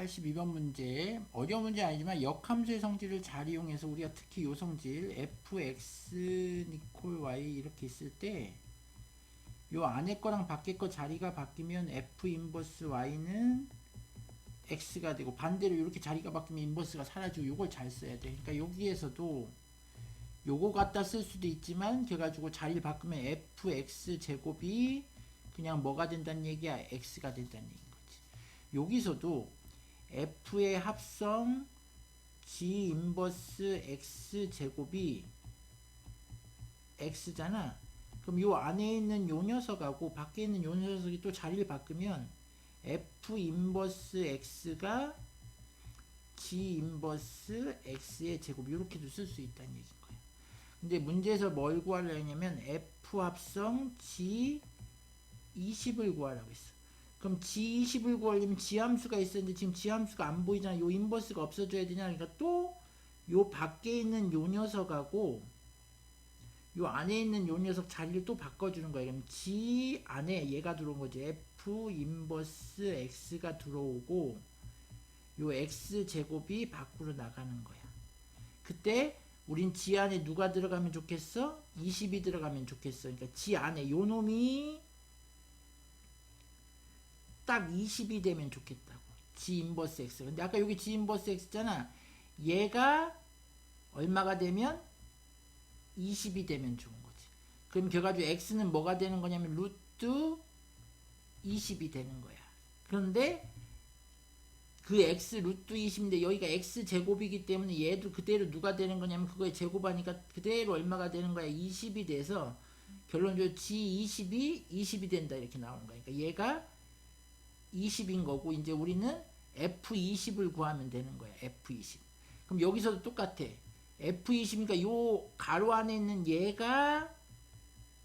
82번 문제 어려운 문제 아니지만 역함수의 성질을 잘 이용해서 우리가 특히 요 성질 fx 니콜 y 이렇게 있을 때 요 안에 거랑 밖에 거 자리가 바뀌면 f 인버스 y는 x가 되고 반대로 이렇게 자리가 바뀌면 인버스가 사라지고 요걸 잘 써야 돼. 그러니까 여기에서도 요거 갖다 쓸 수도 있지만 그래가지고 자리를 바꾸면 fx 제곱이 그냥 뭐가 된다는 얘기야 x가 된다는 얘기인 거지. 여기서도 f의 합성 g 인버스 x 제곱이 x잖아. 그럼 요 안에 있는 요 녀석하고 밖에 있는 요 녀석이 또 자리를 바꾸면 f 인버스 x가 g 인버스 x의 제곱 이렇게도 쓸 수 있다는 얘기인 거예요. 근데 문제에서 뭘 구하려 했냐면 f 합성 g 20을 구하라고 했어. 그럼 G20을 구하려면 G함수가 있었는데 지금 G함수가 안 보이잖아. 요 인버스가 없어져야 되냐. 그러니까 또 요 밖에 있는 요 녀석하고 요 안에 있는 요 녀석 자리를 또 바꿔주는 거야. 그럼 G 안에 얘가 들어온 거지. F 인버스 X가 들어오고 요 X 제곱이 밖으로 나가는 거야. 그때 우린 G 안에 누가 들어가면 좋겠어? 20이 들어가면 좋겠어. 그러니까 G 안에 요 놈이 딱 20이 되면 좋겠다고. G 인버스 X. 근데 아까 여기 G 인버스 X잖아. 얘가 얼마가 되면 20이 되면 좋은 거지. 그럼 결과적으로 X는 뭐가 되는 거냐면 루트 20이 되는 거야. 그런데 그 X 루트 20인데 여기가 X 제곱이기 때문에 얘도 그대로 누가 되는 거냐면 그거에 제곱하니까 그대로 얼마가 되는 거야. 20이 돼서 결론적으로 G20이 20이 된다 이렇게 나오는 거야. 그러니까 얘가 20인 거고 이제 우리는 F20을 구하면 되는 거야. F20. 그럼 여기서도 똑같아. F20이니까 요 가로 안에 있는 얘가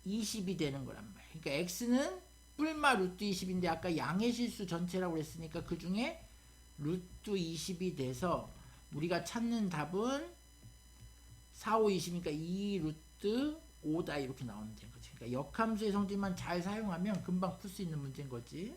20이 되는 거란 말이야. 그러니까 X는 뿔마 루트 20인데 아까 양의 실수 전체라고 그랬으니까 그 중에 루트 20이 돼서 우리가 찾는 답은 4, 5, 20이니까 2 루트 5다 이렇게 나오면 되는 거지. 그러니까 역함수의 성질만 잘 사용하면 금방 풀 수 있는 문제인 거지.